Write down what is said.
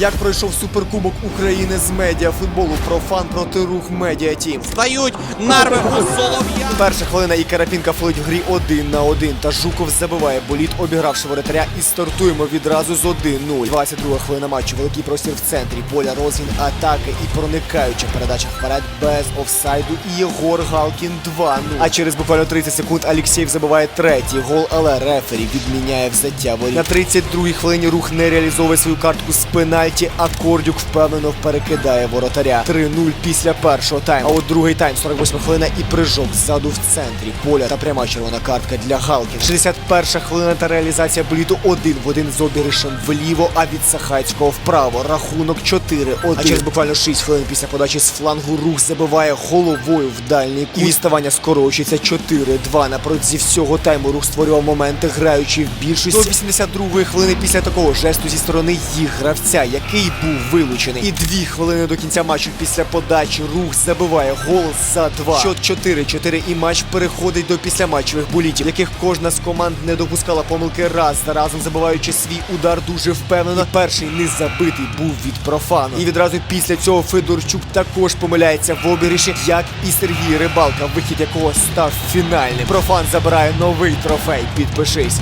Як пройшов суперкубок України з медіафутболу профан проти рух медіа тім. Стають нерви у Солов'я. Перша хвилина і Карапінка флить в грі один на один. Та Жуков забиває боліт, обігравши воротаря, і стартуємо відразу з 1-0. 22 хвилина матчу. Великий простір в центрі. Поля розгін атаки і проникаюча передача вперед без офсайду. І Єгор Галкін 2-0. А через буквально 30 секунд Алєксєєв забиває третій гол, але рефері відміняє взяття воріт. На 32-й хвилині рух не реалізовує свою картку з пенальті, а Кордюк впевнено перекидає воротаря. 3-0 після першого тайму. А от другий тайм, 48 хвилина і прижок ззаду в центрі поля та пряма червона картка для Галкін. 61 хвилина та реалізація боліту один в один з обігришем вліво, а від Сахацького вправо. Рахунок 4-1. А через буквально 6 хвилин після подачі з флангу рух забиває головою в дальній кут. І відставання скорочується 4-2. На протязі всього тайму рух створював моменти, граючи в більшості. До 82-ї хвилини після такого жесту зі сторони їх гравця, який був вилучений. І дві хвилини до кінця матчу після подачі рух забиває гол за два. Счет 4-4 і матч переходить до післяматчевих болітів, яких кожна з команд не допускала помилки раз за разом, забиваючи свій удар дуже впевнено. І перший не забитий був від профану. І відразу після цього Федорчук також помиляється в обігріші, як і Сергій Рибалка, вихід якого став фінальним. Профан забирає новий трофей. Підпишись.